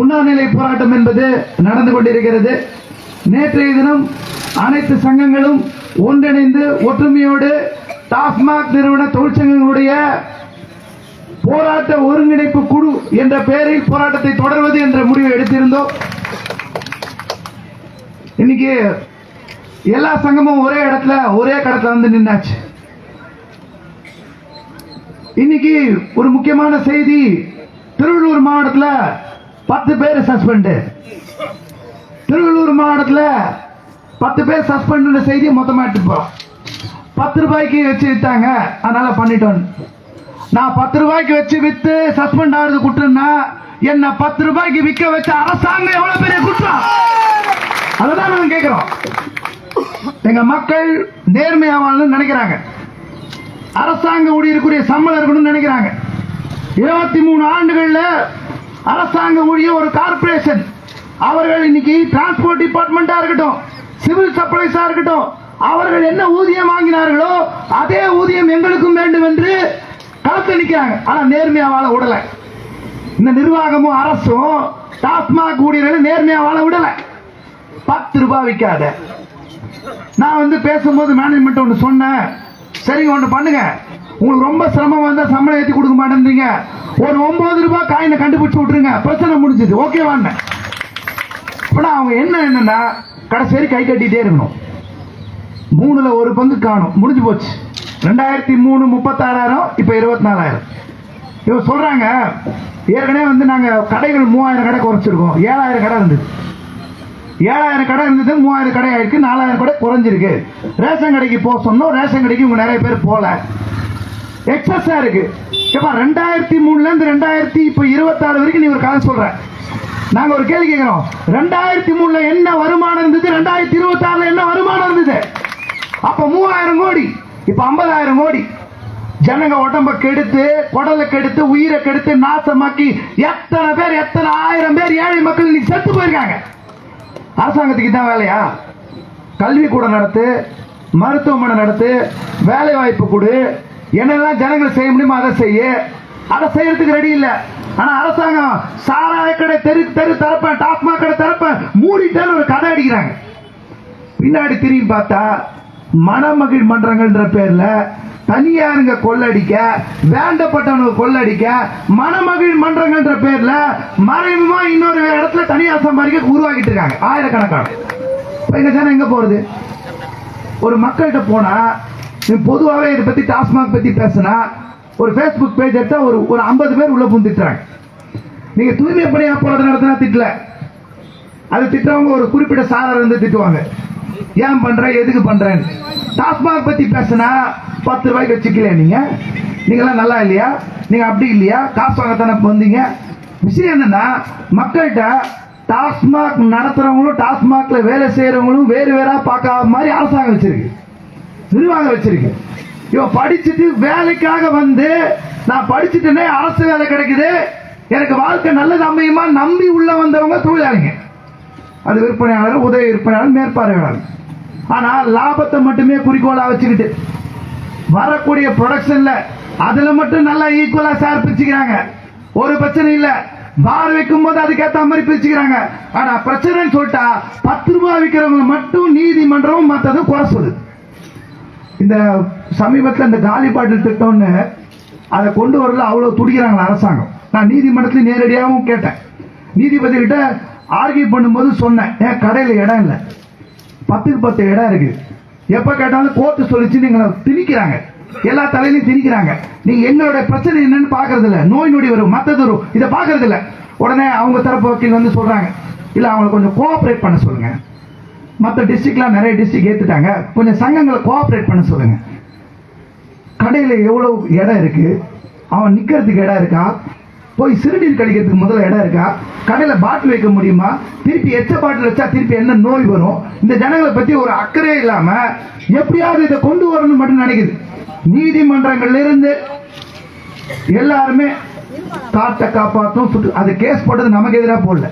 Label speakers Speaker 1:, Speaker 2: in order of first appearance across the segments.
Speaker 1: உண்ணாநிலை போராட்டம் என்பது நடந்து கொண்டிருக்கிறது. நேற்றைய தினம் அனைத்து சங்கங்களும் ஒன்றிணைந்து ஒற்றுமையோடு டாஸ்மாக் நிறுவன தொழிற்சங்கங்களுடைய போராட்ட ஒருங்கிணைப்பு குழு என்ற பெயரில் போராட்டத்தை தொடர்வது என்ற முடிவை எடுத்திருந்தோம். இன்னைக்கு எல்லா சங்கமும் ஒரே இடத்துல ஒரே கடத்துல வந்து நின்னாச்சு. இன்னைக்கு ஒரு முக்கியமான செய்தி திருவள்ளூர் மாவட்டத்தில் பத்து பேர் சஸ்பெண்டு திருவள்ளூர் மாவட்டத்தில் பத்து பேர் சஸ்பெண்ட் செய்தி மொத்தமாக எடுத்துப்போம். பத்து ரூபாய்க்கு வச்சு வித்தாங்க. அதனால பண்ணிட்டோம். நான் பத்து ரூபாய்க்கு வச்சு வித்து சஸ்பெண்ட் ஆகுறது குற்றம்னா என்ன பத்து ரூபாய்க்கு விற்க வச்ச அரசாங்கம் எவ்வளவு பெரிய குற்றம்? அததான் நாங்க கேட்கிறோம் எங்க மக்கள் நேர்மையா நினைக்கிறாங்க. அரசாங்க ஊழியருக்குரிய சம்பளம் இருக்கணும்னு நினைக்கிறாங்க. இருபத்தி மூணு ஆண்டுகள்ல அரசாங்க ஊழிய ஒரு கார்பரேஷன் அவர்கள் இன்னைக்கு டிரான்ஸ்போர்ட் டிபார்ட்மெண்டா இருக்கட்டும் சிவில் சப்ளைஸா இருக்கட்டும் அவர்கள் என்ன ஊதியம் வாங்கினார்களோ அதே ஊதியம் எங்களுக்கும் வேண்டும் என்று களத்தில் நிற்கிறாங்க ஆனா நேர்மையா வாழ விடல. இந்த நிர்வாகமும் அரசும் டாஸ்மாக் ஊழியர்களை நேர்மையா வாழ விடல. பத்து ரூபாய் விற்காத நான் வந்து பேசும்போது மேனேஜ்மெண்ட் ஒன்று சொன்னேன். சரிங்க ஒன்று பண்ணுங்க. உங்களுக்கு ரொம்ப சிரமம் வந்தா சம்பளம் ஏற்றி கொடுக்க மாட்டேன்றீங்க. ஒரு ஒன்பது ரூபாய் காயினை கண்டுபிடிச்சு விட்டுருங்க. பிரச்சனை முடிஞ்சது. ஓகேவான்னு இப்ப அவங்க என்ன என்னன்னா கடைசி கை கட்டிகிட்டே இருக்கணும். மூணுல ஒரு பங்கு காணும். முடிஞ்சு போச்சு. ரெண்டாயிரத்தி மூணு முப்பத்தாறாயிரம் இப்போ இருபத்தி நாலாயிரம் இவங்க சொல்கிறாங்க ஏற்கனவே வந்து நாங்கள் கடைகள் மூவாயிரம் கடை குறைச்சிருக்கோம். ஏழாயிரம் கடை இருந்தது. ஏழாயிரம் கடை இருந்தது மூவாயிரம் கடை ஆயிருக்கு நாலாயிரம் கடை குறைஞ்சிருக்கு. ரேஷன் கடைக்கு போக சொன்னோம். ரேஷன் கடைக்கு இவங்க நிறைய பேர் போகலை எக்ஸஸா இருக்கு. ஏப்பா ரெண்டாயிரத்தி மூணுல இருந்து ரெண்டாயிரத்தி இப்போ இருபத்தாறு வரைக்கும் நீ ஒரு கதை சொல்ற. நாங்க ஒரு கேள்வி கேட்கிறோம் ரெண்டாயிரத்தி மூணுல என்ன வருமானம் இருந்தது? ரெண்டாயிரத்தி இருபத்தாறுல என்ன வருமானம் இருந்தது? அப்ப மூவாயிரம் கோடி இப்ப ஐம்பதாயிரம் கோடி. ஜனங்க உடம்ப கெடுத்து குடலை கெடுத்து உயிரை கெடுத்து நாசமாக்கி எத்தனை பேர் எத்தனை ஆயிரம் பேர் ஏழை மக்கள் இன்னைக்கு செத்து போயிருக்காங்க. அரசாங்கத்துக்கு தான் வேலையா? கல்வி கூட நடத்து மருத்துவமனை நடத்து வேலை வாய்ப்பு கொடு என்னெல்லாம் ஜனங்கள் செய்ய முடியுமோ அதை செய்ய. அதை செய்யறதுக்கு ரெடி இல்ல. ஆனா அரசாங்கம் சாராய கடை தெரு தெரு தரப்பேன் டாஸ்மாக் கடை தரப்பேன் மூடிட்டேன்னு ஒரு கடை அடிக்கிறாங்க. பின்னாடி திரும்பி பார்த்தா மணமகிழ் மன்றங்கள்ன்ற பேர்ல தனியாருங்க கொள்ளடிக்க வேண்டப்பட்டவனுக்கு கொள்ளடிக்க மணமகிழ் மன்றங்கள்ன்ற பேர்ல மறைமுகமா இன்னொரு இடத்துல தனியார் சம்பாதிக்க உருவாக்கிட்டு இருக்காங்க. ஆயிரக்கணக்கான. இப்ப எங்க ஜனம் எங்க போறது? ஒரு மக்கள்கிட்ட போனா பொதுவாகவே இதை பற்றி டாஸ்மாக் பற்றி பேசினா ஒரு ஃபேஸ்புக் பேஜ் எடுத்தால் ஒரு ஒரு ஐம்பது பேர் உள்ளே புந்திட்டுறாங்க நீங்கள் தூய்மை பணியாக போராட்டம் நடத்தினா திட்டல. அது திட்டவங்க ஒரு குறிப்பிட்ட சாரார் வந்து திட்டுவாங்க. ஏன் பண்ணுறேன் எதுக்கு பண்ணுறேன்னு டாஸ்மாக் பற்றி பேசினா பத்து ரூபாய்க்கு வச்சுக்கலையா நீங்கள் நீங்களாம் நல்லா இல்லையா? நீங்கள் அப்படி இல்லையா? காசு வாங்கத்தானே வந்தீங்க? விஷயம் என்னன்னா மக்கள்கிட்ட டாஸ்மாக் நடத்துறவங்களும் டாஸ்மாக்ல வேலை செய்யறவங்களும் வேறு வேறா பார்க்காத மாதிரி அரசாங்கம் வச்சிருக்கு. நிர்வாகம் வச்சிருக்கு. இவன் படிச்சுட்டு வேலைக்காக வந்து நான் படிச்சுட்டேனே அரசு வேலை கிடைக்குது. எனக்கு வாழ்க்கை நல்லது அமையுமா? நம்பி உள்ள வந்தவங்க தொழிலாளிங்க. அது விற்பனையாளர் உதவி விற்பனையாளர் மேற்பார்வையாளர். ஆனால் லாபத்தை மட்டுமே குறிக்கோளாக வச்சுக்கிட்டு வரக்கூடிய ப்ரொடக்ஷன்ல அதுல மட்டும் நல்லா ஈக்குவலா சார் பிரிச்சுக்கிறாங்க. ஒரு பிரச்சனை இல்ல. பார் வைக்கும் போது அதுக்கேத்த மாதிரி பிரிச்சுக்கிறாங்க. ஆனா பிரச்சனைன்னு சொல்லிட்டா பத்து ரூபாய் விற்கிறவங்க மட்டும் நீதிமன்றம் மற்றதும் குறை சொல்லுது. இந்த சமீபத்தில் இந்த காலி பாட்டில் திட்டம்னு அதை கொண்டு வரல அவ்வளவு துடிக்கிறாங்க அரசாங்கம். நான் நீதிமன்றத்தில் நேரடியாகவும் கேட்டேன். நீதிபதி கிட்ட ஆர்கியூ பண்ணும்போது சொன்னேன் ஏன் கடையில் இடம் இல்லை? பத்துக்கு பத்து இடம் இருக்கு. எப்போ கேட்டாலும் கோர்ட்டு சொல்லிச்சு நீங்க திணிக்கிறாங்க. எல்லா தலையிலையும் திணிக்கிறாங்க. நீங்க என்னோட பிரச்சனை என்னன்னு பாக்குறது இல்ல நோய் நொடி வரும். மத்தது வரும். இதை பாக்குறது இல்ல உடனே அவங்க தரப்பு வக்கீல் வந்து சொல்றாங்க. இல்ல அவங்களை கொஞ்சம் கோஆபரேட் பண்ண சொல்லுங்க. மற்ற டிஸ்ட்ரிக்ட்லாம் நிறைய டிஸ்ட்ரிக்ட் ஏற்றுட்டாங்க கொஞ்சம் சங்கங்களை கோஆப்ரேட் பண்ண சொல்லுங்க. கடையில் எவ்வளோ இடம் இருக்கு? அவன் நிற்கிறதுக்கு இடம் இருக்கா? போய் சிறுநீர் கழிக்கிறதுக்கு முதல்ல இடம் இருக்கா? கடையில் பாட்டில் வைக்க முடியுமா? திருப்பி எச்ச பாட்டில் வச்சா திருப்பி என்ன நோய் வரும்? இந்த ஜனங்களை பற்றி ஒரு அக்கறே இல்லாமல் எப்படியாவது இதை கொண்டு வரணும்னு மட்டும் நினைக்குது. நீதிமன்றங்கள்லேருந்து எல்லாருமே காட்டை காப்பாற்றணும் சுற்று அது கேஸ் போட்டது நமக்கு எதிராக போடல.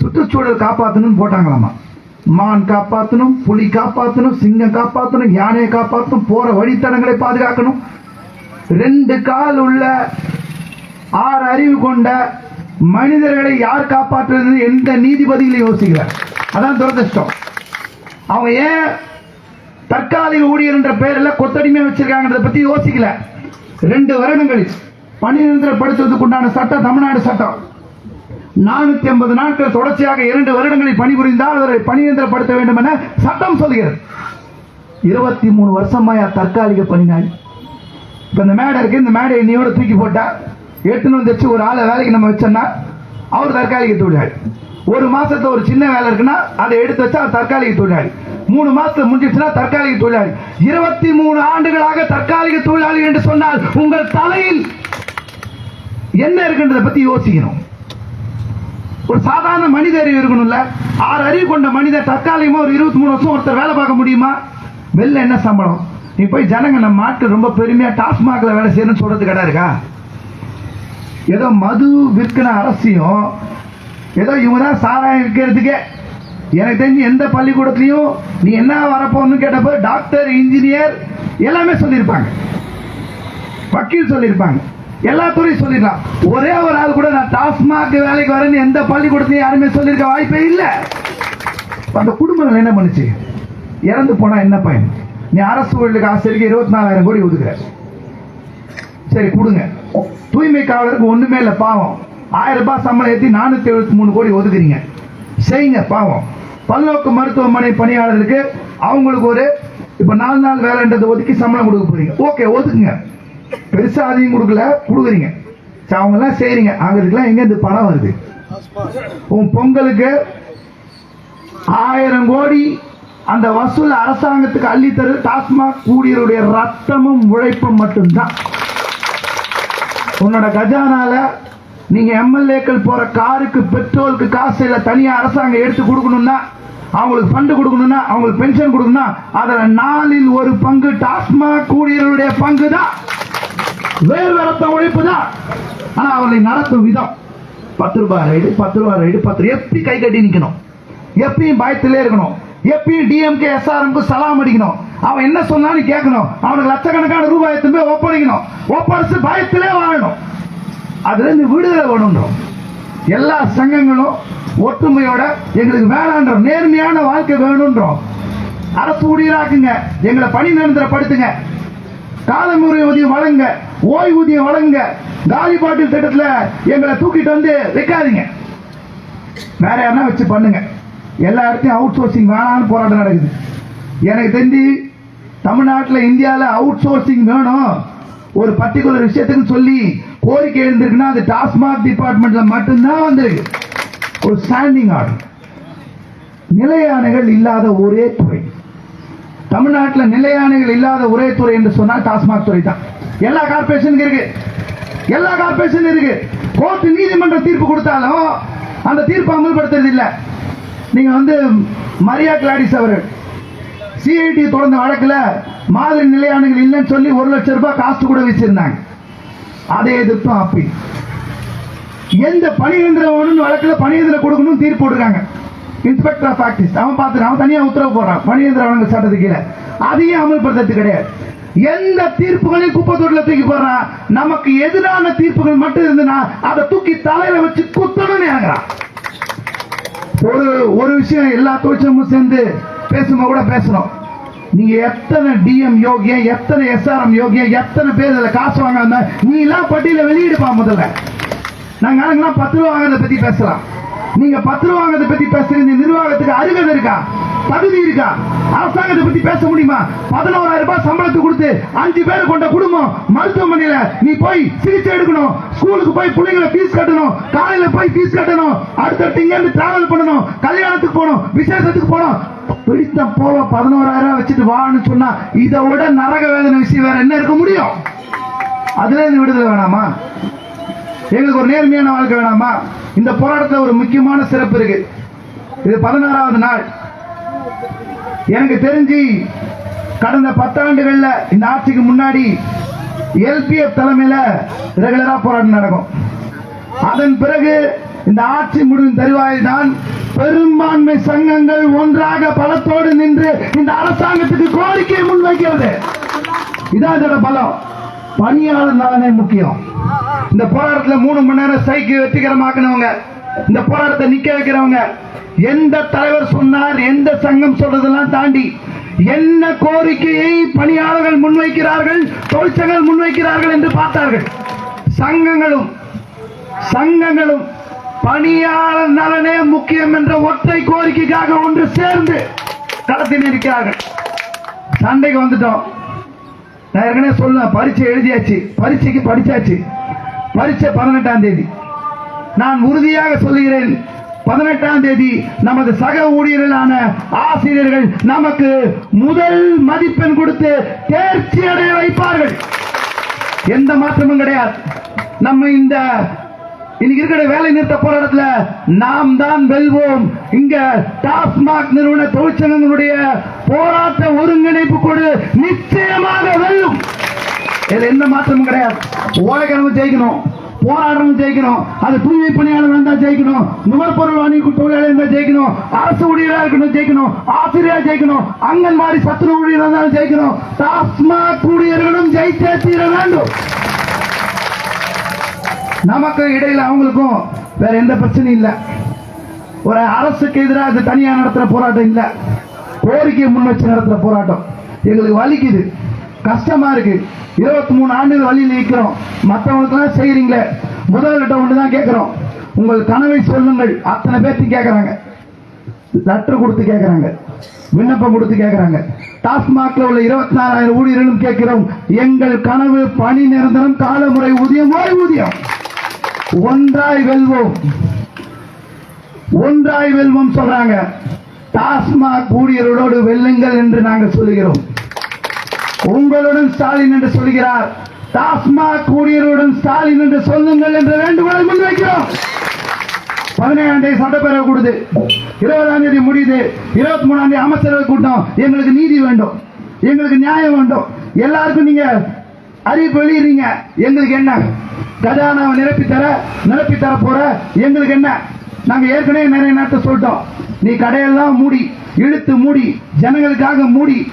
Speaker 1: சுற்றுச்சூழல் காப்பாற்றணும்னு போட்டாங்களாமா? மான் காப்பாற்றணும் புலி காப்பாற்றணும் சிங்கம் காப்பாற்றணும் யானையை காப்பாற்றணும் போற வழித்தடங்களை பாதுகாக்கணும். ரெண்டு கால் உள்ள ஆறு அறிவு கொண்ட மனிதர்களை யார் காப்பாற்றுறது எந்த நீதிபதிகளையும் யோசிக்கிறார்? அதான் துரதிருஷ்டம். அவங்க ஏன் தற்காலிக ஊழியர் என்ற பெயரில் கொத்தடிமையா வச்சிருக்காங்கன்றத பத்தி யோசிக்கல. ரெண்டு வருடங்களில் பணி நிரந்தரப்படுத்துவதற்குண்டான சட்டம் தமிழ்நாடு சட்டம். நானூத்தி ஐம்பது நாட்கள் தொடர்ச்சியாக இரண்டு வருடங்களில் பணிபுரிந்தால் அவரை பணியந்திரப்படுத்த வேண்டும் என சட்டம் சொல்கிறது. இருபத்தி மூணு வருஷமாயா தற்காலிக பணிநாள் இப்போ இந்த மேடை இருக்கு இந்த மேடை இன்னையோட தூக்கி போட்டா எட்டுன்னு வந்துச்சு ஒரு ஆளை வேலைக்கு நம்ம வச்சோம்னா அவர் தற்காலிக தொழிலாளி. ஒரு மாசத்துல ஒரு சின்ன வேலை இருக்குன்னா அதை எடுத்து வச்சா அவர் தற்காலிக தொழிலாளி. மூணு மாசத்துல முடிஞ்சிச்சுன்னா தற்காலிக தொழிலாளி. இருபத்தி மூணு ஆண்டுகளாக தற்காலிக தொழிலாளி என்று சொன்னால் உங்கள் தலையில் என்ன இருக்குன்றதை பத்தி யோசிக்கணும். ஒரு சாதாரண மனித அறிவு இருக்கணும்ல. ஆறு அறிவு கொண்ட மனிதர் தற்காலிகமா ஒரு இருபத்தி மூணு வருஷம் ஒருத்தர் வேலை பார்க்க முடியுமா? வெளில என்ன சம்பளம்? நீ போய் ஜனங்க நம்ம மாட்டு ரொம்ப பெருமையா டாஸ்மாக்ல வேலை செய்யணும்னு சொல்றது கடை இருக்கா? ஏதோ மது விற்கின அரசியும் ஏதோ இவங்க தான் சாராயம் விற்கிறதுக்கே. எனக்கு தெரிஞ்சு எந்த பள்ளிக்கூடத்துலையும் நீ என்ன வரப்போன்னு கேட்டப்போ டாக்டர் இன்ஜினியர் எல்லாமே சொல்லியிருப்பாங்க. வக்கீல் சொல்லியிருப்பாங்க. எல்லா துறையும் சொல்லிடலாம். ஒரே ஒரு ஆள் கூட நான் டாஸ்மாக் வேலைக்கு வரேன்னு எந்த பள்ளிக்கூடத்தையும் யாருமே சொல்லியிருக்க வாய்ப்பே இல்லை. அந்த குடும்பங்கள் என்ன பண்ணுச்சு? இறந்து போனா என்ன பயன்? நீ அரசு ஊழலுக்கு ஆசிரியருக்கு இருபத்தி நாலாயிரம் கோடி ஒதுக்குற. சரி கொடுங்க. தூய்மை காவலருக்கு ஒண்ணுமே இல்லை பாவம். ஆயிரம் ரூபாய் சம்பளம் ஏற்றி நானூத்தி எழுபத்தி மூணு கோடி ஒதுக்குறீங்க. செய்யுங்க பாவம். பல்நோக்கு மருத்துவமனை பணியாளருக்கு அவங்களுக்கு ஒரு இப்ப நாலு நாள் வேலைன்றது ஒதுக்கி சம்பளம் கொடுக்க போறீங்க. ஓகே ஒதுக்குங்க. பெருசா அதையும் கொடுக்கல கொடுக்குறீங்க. அவங்க எல்லாம் செய்றீங்க. அவங்களுக்குலாம் எங்க இருந்து பணம் வருது? உன் பொங்கலுக்கு ஆயிரம் கோடி அந்த வசூல் அரசாங்கத்துக்கு அள்ளித்தரு டாஸ்மாக் ஊழியருடைய ரத்தமும் உழைப்பும் மட்டும்தான். உன்னோட கஜானால நீங்க எம்எல்ஏக்கள் போற காருக்கு பெட்ரோலுக்கு காசு இல்ல தனியா அரசாங்கம் எடுத்து கொடுக்கணும்னா அவங்களுக்கு ஃபண்டு கொடுக்கணும்னா அவங்களுக்கு பென்ஷன் கொடுக்கணும்னா அதுல நாளில் ஒரு பங்கு டாஸ்மாக் ஊழியர்களுடைய பங்கு தான் வேறு ரத்த உழைப்பு தான் ஆனா அவர்களை நடத்தும் விதம். பத்து ரூபாய் ரைடு பத்து ரூபாய் ரைடு பத்து ரூபாய். எப்படி கை கட்டி நிக்கணும். எப்பயும் பயத்திலே இருக்கணும். எப்பயும் டிஎம்கே எஸ்ஆர்எம்க்கு சலாம் அடிக்கணும். அவன் என்ன சொன்னாலும் கேட்கணும். அவனுக்கு லட்சக்கணக்கான ரூபாய் எடுத்து போய் ஒப்படைக்கணும் ஒப்படைச்சு பயத்திலே வாழணும். அதுல இருந்து விடுதலை வேணுன்றோம் எல்லா சங்கங்களும் ஒற்றுமையோட எங்களுக்கு வேணான்றோம் நேர்மையான வாழ்க்கை வேணும்ன்றோம். அரசு ஊழியராக்குங்க. எங்களை பணி நிரந்தரப்படுத்துங்க. காலமுறை உதவி வழங்க ஓய்வூதியம் வழங்க காலி பாட்டில் திட்டத்தில் எங்களை தூக்கிட்டு வந்து வைக்காதீங்க. வேற யாருன்னா வச்சு பண்ணுங்க. எல்லா இடத்தையும் அவுட் சோர்சிங் வேணாம்னு போராட்டம் நடக்குது. எனக்கு தெரிஞ்சு தமிழ்நாட்டில் இந்தியாவில் அவுட் சோர்சிங் வேணும். ஒரு பர்டிகுலர் விஷயத்துக்கு சொல்லி கோரிக்கை எழுந்திருக்குன்னா அது டாஸ்மாக் டிபார்ட்மெண்ட்ல மட்டும்தான் வந்திருக்கு. ஒரு ஸ்டாண்டிங் ஆர்டர் நிலையானைகள் இல்லாத ஒரே துறை. தமிழ்நாட்டில் நிலையானைகள் இல்லாத ஒரே துறை என்று சொன்னால் டாஸ்மாக் துறை தான் எல்லா கார்பரேஷனுக்கு இருக்கு. எல்லா கார்பரேஷன் இருக்கு. கோர்ட் நீதிமன்ற தீர்ப்பு கொடுத்தாலும் அந்த தீர்ப்பை அமல்படுத்துறது இல்லை நீங்க வந்து மரியா கிளாடிஸ் அவர்கள் சிஐடி தொடர்ந்த வழக்கில் மாதிரி நிலையானைகள் இல்லைன்னு சொல்லி ஒரு லட்சம் ரூபாய் காசு கூட வச்சிருந்தாங்க அதை எதிர்த்தும் அப்பி எந்த பணியந்திரம் வழக்கில் பணியந்திரம் கொடுக்கணும் தீர்ப்பு கொடுக்காங்க இன்ஸ்பெக்டர் ஆஃப் ஆக்டிஸ் அவன் பார்த்து அவன் தனியாக உத்தரவு போடுறான். பணியந்திர வழங்கல் சட்டத்துக்கு கீழே. அதையும் அமல்படுத்துறது கிடையாது. எந்த தீர்ப்புகளையும் குப்பை தொட்டில தூக்கி போடுறான் நமக்கு எதிரான தீர்ப்புகள் மட்டும் இருந்ததுன்னா அதை தூக்கி தலையில வச்சு குத்தணும்னு இறங்குறான். ஒரு ஒரு விஷயம் எல்லா தொழிற்சங்கமும் சேர்ந்து பேசும்போது கூட பேசணும் நீங்க எத்தனை டிஎம் யோகிய எத்தனை எஸ்ஆர்எம் யோகிய எத்தனை பேர் இதில் காசு வாங்க நீ எல்லாம் பட்டியல வெளியிடுப்பா முதல்ல. நாங்க ஆளுங்கெல்லாம் பத்து ரூபா வாங்குறத பத்தி பேசலாம். நீங்க பத்து ரூபா வாங்குறத பத்தி பேசுறீங்க நிர்வாகத்துக்கு அருகதை இருக்கா? தகுதி இருக்கா? அரசாங்கத்தை பத்தி பேச முடியுமா? பதினோராயிரம் ரூபாய் சம்பளத்துக்கு கொடுத்து அஞ்சு பேர் கொண்ட குடும்பம் மருத்துவமனையில நீ போய் சிகிச்சை எடுக்கணும். ஸ்கூலுக்கு போய் பிள்ளைங்களை ஃபீஸ் கட்டணும். காலையில போய் ஃபீஸ் கட்டணும். அடுத்தடுத்து இங்க இருந்து டிராவல் பண்ணணும். கல்யாணத்துக்கு போகணும். விசேஷத்துக்கு போகணும். பிடித்த போல பதினோராயிரம் வச்சுட்டு வான்னு சொன்னா இதை விட நரக வேதனை விஷயம் வேற என்ன இருக்க முடியும்? அதுல இருந்து விடுதலை வேணாமா? எங்களுக்கு ஒரு நேர்மையான வாழ்க்கை வேணாமா? இந்த போராட்டத்தில் ஒரு முக்கியமான சிறப்பு இருக்கு. இது பதினாறாவது நாள். எனக்கு தெரிஞ்சு கடந்த பத்தாண்டுகள்ல இந்த ஆட்சிக்கு முன்னாடி எல்பிஎஃப் தலைமையில ரெகுலரா போராட்டம் நடக்கும். அதன் பிறகு இந்த ஆட்சி முடிவின் தருவாயில் தான் பெரும்பான்மை சங்கங்கள் ஒன்றாக பலத்தோடு நின்று இந்த அரசாங்கத்துக்கு கோரிக்கையை முன்வைக்கிறது. இதான் இதோட பலம். பணியாளர் நலனே முக்கியம். இந்த போராட்டத்தில் மூணு மணி நேரம் சைக்கிள் வெற்றிகரமாக்கினவங்க இந்த போராட்டத்தை நிக்க வைக்கிறவங்க எந்த தலைவர் சொன்னார் எந்த சங்கம் சொல்றதெல்லாம் தாண்டி என்ன கோரிக்கையை பணியாளர்கள் முன்வைக்கிறார்கள் தொழிற்சங்கங்கள் முன்வைக்கிறார்கள் என்று பார்த்தார்கள். சங்கங்களும் சங்கங்களும் பணியாளர் நலனே முக்கியம் என்ற ஒற்றை கோரிக்கைக்காக ஒன்று சேர்ந்து களத்தில் இருக்கிறார்கள் சண்டைக்கு வந்துட்டோம். நான் ஏற்கனவே சொல்லுவேன் பரீட்சை எழுதியாச்சு பரீட்சைக்கு படிச்சாச்சு. பரீட்சை பதினெட்டாம் தேதி. நான் உறுதியாக சொல்லுகிறேன். பதினெட்டாம் தேதி நமது சக ஊழியர்களான ஆசிரியர்கள் நமக்கு முதல் மதிப்பெண் கொடுத்து தேர்ச்சி அடைய வைப்பார்கள். எந்த மாற்றமும் கிடையாது. நம்ம இந்த இன்னைக்கு இருக்கிற வேலை நிறுத்த போராட்டத்தில் நாம் தான் வெல்வோம். இங்க டாஸ்மாக் நிறுவன தொழிற்சங்கங்களுடைய போராட்ட ஒருங்கிணைப்பு கொடு நிச்சயமாக வெல்லும். இதுல எந்த மாற்றமும் கிடையாது. ஓலைக்கிழமை ஜெயிக்கணும். போராடணும் ஜெயிக்கணும். அது தூய்மை பணியாளர் இருந்தா ஜெயிக்கணும். நுகர்பொருள் வாணிப தொழிலாளர் இருந்தா ஜெயிக்கணும். அரசு ஊழியராக இருக்கணும் ஜெயிக்கணும். ஆசிரியர் ஜெயிக்கணும். அங்கன்வாடி சத்துணவு ஊழியர் இருந்தாலும் ஜெயிக்கணும். டாஸ்மாக் ஊழியர்களும் ஜெயிச்சே தீர வேண்டும். நமக்கு இடையில அவங்களுக்கும் வேற எந்த பிரச்சனையும் இல்லை. ஒரு அரசுக்கு எதிராக இது தனியா நடத்துற போராட்டம் இல்லை. கோரிக்கை முன் வச்சு நடத்துற போராட்டம். எங்களுக்கு வலிக்குது. கஷ்டமா இருக்கு. இருபத்தி மூணு ஆண்டுகள் வழியில் நிற்கிறோம் மற்றவங்களுக்கு எல்லாம் செய்யறீங்களே முதல்கிட்ட ஒன்று தான் கேட்குறோம் உங்கள் கனவை சொல்லுங்கள். அத்தனை பேர்த்தையும் கேட்குறாங்க லெட்டர் கொடுத்து கேட்குறாங்க விண்ணப்பம் கொடுத்து கேட்குறாங்க டாஸ்மாக்ல உள்ள இருபத்தி நாலாயிரம் ஊழியர்களும் கேட்கிறோம். எங்கள் கனவு பணி நிரந்தரம் காலமுறை ஊதியம் ஓய்வூதியம் ஒன்றாய் வெல்வோம். ஒன்றாய் வெல்வோம் சொல்றாங்க. டாஸ்மாக் ஊழியர்களோடு வெல்லுங்கள் என்று நாங்கள் சொல்லுகிறோம். உங்களுடன் ஸ்டாலின் என்று சொல்கிறார். டாஸ்மாக் ஊழியருடன் ஸ்டாலின் என்று சொல்லுங்கள் என்ற வேண்டுகோளை முன்வைக்கிறோம். பதினேழாம் தேதி சட்டப்பேரவை கூடுது. இருபதாம் தேதி முடியுது. இருபத்தி மூணாம் தேதி அமைச்சரவை கூட்டம். எங்களுக்கு நீதி வேண்டும். எங்களுக்கு நியாயம் வேண்டும். எல்லாருக்கும் நீங்க அறிவிப்பு வெளியிடுறீங்க. எங்களுக்கு என்ன? கஜானாவை நிரப்பி தர நிரப்பி தர போற எங்களுக்கு என்ன? நாங்க ஏற்கனவே நிறைய நேரத்தை சொல்லிட்டோம். நீ கடையெல்லாம் மூடி இழுத்து மூடி ஜனங்களுக்காக மூடி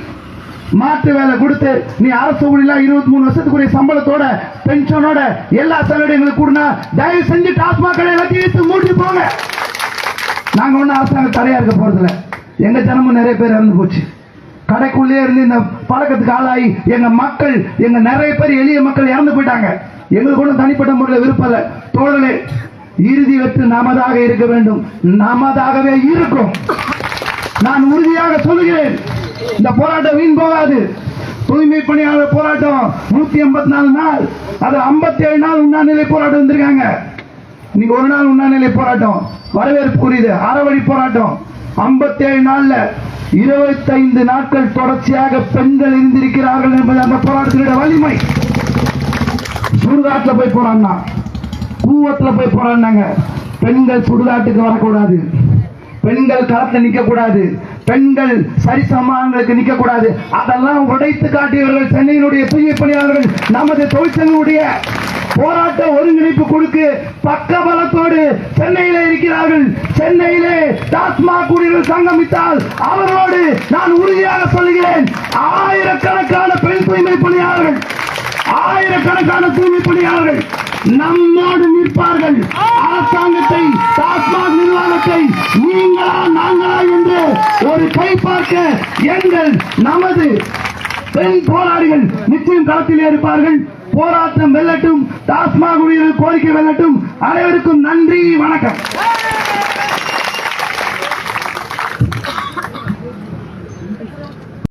Speaker 1: மாற்று வேலை கொடுத்து நீ அரசு ஊழியல இருபத்தி மூணு வருஷத்துக்குரிய சம்பளத்தோட பென்ஷனோட எல்லா சலுகைகளும் கூடனா தயவு செஞ்சு டாஸ்மாக் கடையை எல்லாத்தையும் எடுத்து மூடி போங்க. நாங்க ஒன்றும் அரசாங்க தடையா இருக்க போறதில்ல. எங்க ஜனமும் நிறைய பேர் இறந்து போச்சு. கடைக்குள்ளே இருந்து இந்த பழக்கத்துக்கு ஆளாகி எங்க மக்கள் எங்க நிறைய பேர் எளிய மக்கள் இறந்து போயிட்டாங்க. எங்களுக்கு ஒன்றும் தனிப்பட்ட முறையில் விருப்பம் இல்லை. தோழர்களே இறுதி வெற்றி நமதாக இருக்க வேண்டும். நமதாகவே இருக்கும். நான் உறுதியாக சொல்லுகிறேன். இந்த போராட்டம் வீண் போகாது. தூய்மை பணியாளர் போராட்டம் நூத்தி எண்பத்தி நாலு நாள். அது 57 ஏழு நாள் உண்ணாநிலை போராட்டம் வந்திருக்காங்க. இன்னைக்கு ஒரு நாள் உண்ணாநிலை போராட்டம். வரவேற்புக்குரியது அறவழி போராட்டம். 57 ஏழு நாள்ல இருபத்தைந்து நாட்கள் தொடர்ச்சியாக பெண்கள் இருந்திருக்கிறார்கள் என்பது அந்த போராட்டத்தினுடைய வலிமை. சுடுகாட்டுல போய் போறான்னா கூவத்தில் போய் போறான்னாங்க பெண்கள் சுடுகாட்டுக்கு வரக்கூடாது. பெண்கள் களத்துல நிற்கக்கூடாது பெண்கள் சரிசமானங்களுக்கு நிற்க கூடாது அதெல்லாம் உடைத்து காட்டியவர்கள் சென்னையினுடைய தூய பணியாளர்கள் நமது தொழிற்சங்களுடைய போராட்ட ஒருங்கிணைப்பு குழுக்கு பக்கபலத்தோடு சென்னையிலே இருக்கிறார்கள். சென்னையிலே டாஸ்மாக் ஊழியர்கள் சங்கமித்தால் அவரோடு நான் உறுதியாக சொல்கிறேன் ஆயிரக்கணக்கான பெண் தூய்மை பணியாளர்கள் ஆயிரக்கணக்கான தூய்மை பணியாளர்கள் நம்மோடு நிற்பார்கள். அரசாங்கத்தை டாஸ்மாக் நிர்வாகத்தை நீங்களா நாங்களா என்று ஒரு கை பார்க்க எங்கள் நமது பெண் போராளிகள் நிச்சயம் களத்திலே இருப்பார்கள். போராட்டம் வெல்லட்டும் டாஸ்மாக் ஊழியர்கள் கோரிக்கை வெல்லட்டும். அனைவருக்கும் நன்றி வணக்கம்.